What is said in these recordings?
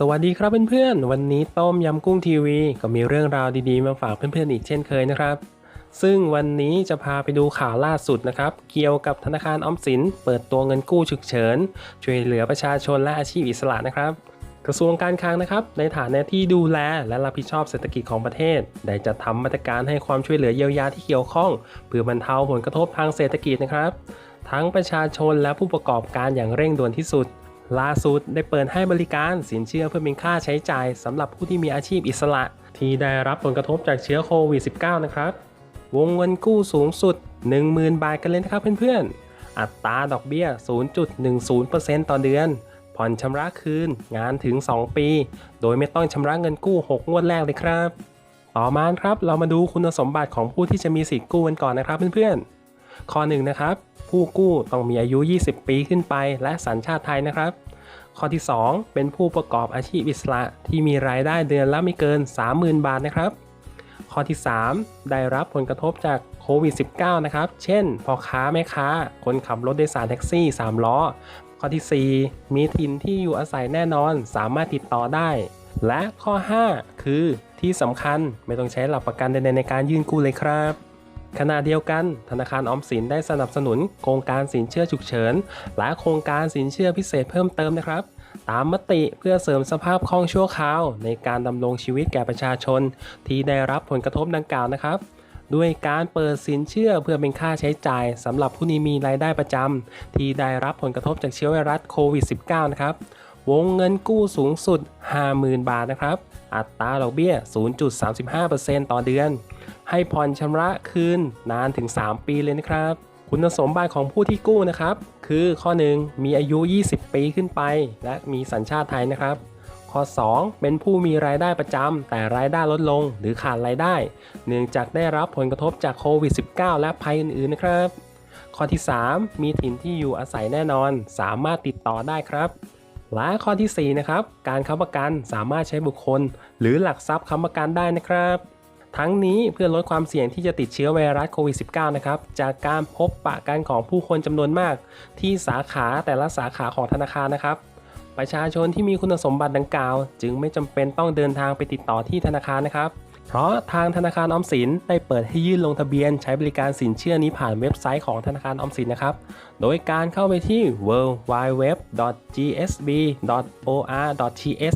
สวัสดีครับเพื่อนๆ วันนี้ต้มยำกุ้งทีวีก็มีเรื่องราวดีๆ มาฝากเพื่อนๆอีกเช่นเคยนะครับ ซึ่งวันนี้จะพาไปดูข่าวล่าสุดนะครับ เกี่ยวกับธนาคารออมสิน เปิดตัวเงินกู้ฉุกเฉิน ช่วยเหลือประชาชนและอาชีพอิสระนะครับ กระทรวงการคลังนะครับ ในฐานะที่ดูแลและรับผิดชอบเศรษฐกิจของประเทศ ได้จัดทำมาตรการให้ความช่วยเหลือเยียวยาที่เกี่ยวข้อง เพื่อบรรเทาผลกระทบทางเศรษฐกิจนะครับ ทั้งประชาชนและผู้ประกอบการอย่างเร่งด่วนที่สุด ล่าสุดได้เปิดให้บริการสินเชื่อเพื่อเป็นค่าใช้จ่ายสำหรับผู้ที่มีอาชีพอิสระ ที่ได้รับผลกระทบจากเชื้อโควิด -19 นะครับ วงเงินกู้สูงสุด 10,000 บาทกันเลยนะครับเพื่อนๆ อัตราดอกเบี้ย 0.10%ต่อเดือน ผ่อนชำระคืนงานถึง 2 ปี โดยไม่ต้องชำระเงินกู้ 6 งวดแรกเลยครับ ต่อมาครับเรามาดูคุณสมบัติของผู้ที่จะมีสิทธิ์กู้กันก่อนนะครับเพื่อนๆ ข้อ1นะครับ ผู้กู้ต้องมีอายุ 20 ปีขึ้นไป และสัญชาติไทยนะครับ ข้อที่ 2 เป็นผู้ประกอบอาชีพอิสระที่มีรายได้เดือนละไม่เกิน 30,000 บาทนะครับ ข้อที่ 3 ได้รับผลกระทบจากโควิด -19 นะครับ เช่นพ่อค้าแม่ค้า คนขับรถโดยสารแท็กซี่ 3 ล้อ ข้อที่ 4 มีถิ่นที่อยู่อาศัยแน่นอนสามารถติดต่อได้ และข้อ 5 คือที่สำคัญไม่ต้องใช้หลักประกันใดๆในการยื่นกู้เลยครับ ขณะเดียวกัน ธนาคารออมสินได้สนับสนุนโครงการสินเชื่อฉุกเฉิน และโครงการสินเชื่อพิเศษเพิ่มเติมนะครับ ตามมติเพื่อเสริมสภาพคล่องชั่วคราว ในการดำรงชีวิตแก่ประชาชน ที่ได้รับผลกระทบดังกล่าวนะครับด้วยการเปิดสินเชื่อเพื่อเป็นค่าใช้จ่ายสำหรับผู้ที่มีรายได้ประจำที่ได้รับผลกระทบจากเชื้อไวรัสโควิด -19 นะครับ วงเงินกู้สูงสุด 50,000 บาทนะครับ อัตราดอกเบี้ย 0.35%ต่อเดือน ให้ผ่อนชำระคืนนานถึง 3 ปีเลยนะครับ คุณสมบัติของผู้ที่กู้นะครับ คือข้อ 1 มีอายุ 20 ปีขึ้นไป และมีสัญชาติไทยนะครับ ข้อ 2 เป็นผู้มีรายได้ประจำแต่รายได้ลดลงหรือขาดรายได้ เนื่องจากได้รับผลกระทบจากโควิด -19 และภัยอื่นๆนะครับ ข้อที่ 3 มีถิ่นที่อยู่อาศัยแน่นอน สามารถติดต่อได้ครับ และข้อทีสี่ 4 นะครับ การค้ำประกันสามารถใช้บุคคล หรือหลักทรัพย์ค้ำประกันได้นะครับ ทั้งนี้เพื่อลดความเสี่ยงที่จะติดเชื้อไวรัสโควิด -19 นะครับ จากการพบปะกันของผู้คนจำนวนมาก ที่สาขาแต่ละสาขาของธนาคารนะครับ ประชาชนที่มีคุณสมบัติดังกล่าว จึงไม่จำเป็นต้องเดินทางไปติดต่อที่ธนาคารนะครับ เพราะทางธนาคารออมสินได้เปิดให้ยื่นลงทะเบียนใช้บริการสินเชื่อนี้ผ่านเว็บไซต์ของธนาคารออมสินนะครับ โดยการเข้าไปที่ www.gsb.or.th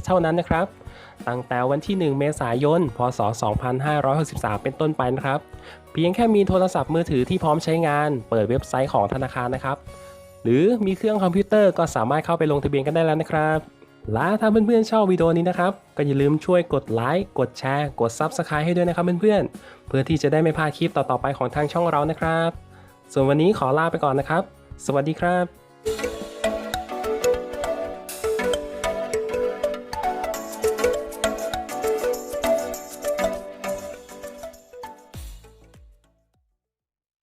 เท่านั้นนะครับ ตั้งแต่วันที่ 1 เมษายน พศ 2563 เป็นต้นไปนะครับ เพียงแค่มีโทรศัพท์มือถือที่พร้อมใช้งาน เปิดเว็บไซต์ของธนาคารนะครับ หรือมีเครื่องคอมพิวเตอร์ก็สามารถเข้าไปลงทะเบียนกันได้แล้วนะครับ และถ้าเพื่อนๆชอบวิดีโอนี้นะครับ ก็อย่าลืมช่วยกดไลค์ กดแชร์ กด Subscribe ให้ด้วยนะครับเพื่อนๆ เพื่อที่จะได้ไม่พลาดคลิปต่อๆไปของทางช่องเรานะครับ ส่วนวันนี้ขอลาไปก่อนนะครับ สวัสดีครับ